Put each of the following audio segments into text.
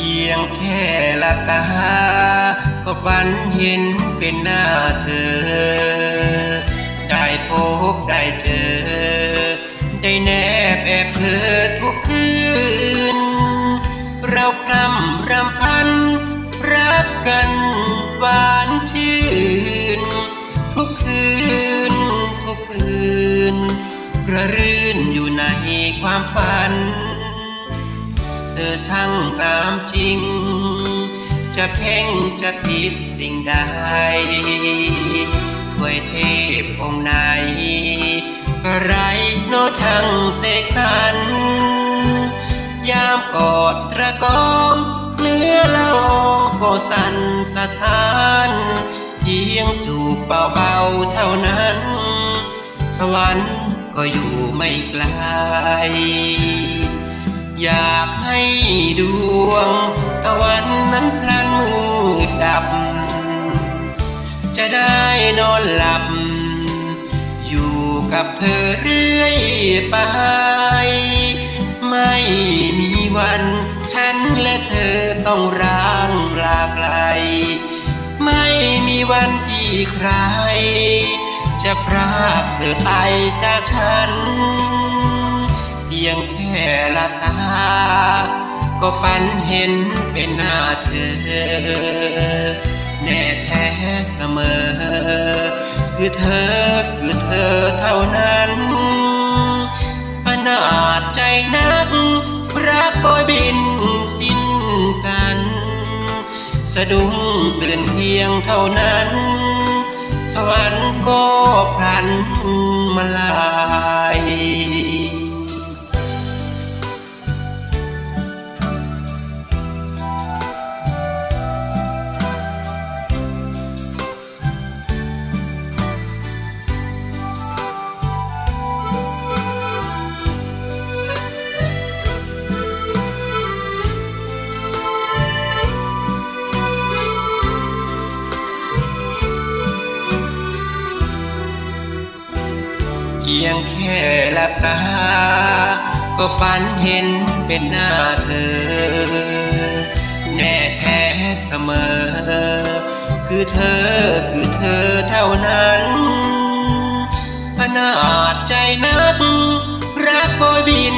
พียงแค่หลับตา ก็ฝันเห็นเป็นหน้าเธอ ได้พบได้เจอ ได้แนบแอบเธอทุกคืน เราพรำรำพัน รักกันหวานชื่น ทุกคืน ทุกคืนกระรื่นอยู่ในความฝัน อช่างตามจริง จะเพ่งจะผิดสิ่งใดถ้วยเทพองค์ไหนก็ไรโนช่างเสกสรรยามกอดระกองเนื้อละอองก็สั่นสะท้านเพียงจูบเบาๆเท่านั้น สวรรค์ก็อยู่ไม่ไกล อยากให้ดวงตะวันนั้นพลันมืดดับ จะได้นอนหลับ อยู่กับเธอเรื่อยไป ไม่มีวัน ฉันและเธอต้องร้างลาไกล ไม่มีวันที่ใคร จะพรากเธอไปจากฉัน พียงแค่ลับตา ก็ฝันเห็นเป็นหน้าเธอ แน่แท้เสมอ คือเธอคือเธอเท่านั้นอนาจใจนัก รักโอยบินสิ้นกัน สะดุ้งตื่นเพียงเท่านั้น สวรรค์ก็พลันมาลาย พียงแค่หลับตา ก็ฝันเห็นเป็นหน้าเธอ แน่แท้เสมอ คือเธอคือเธอเท่านั้นขนาดใจนัก รักโบยบิน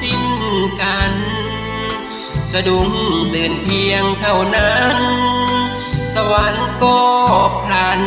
สิ้นกัน สะดุ้งตื่นเพียงเท่านั้น สวรรค์ก็พลัน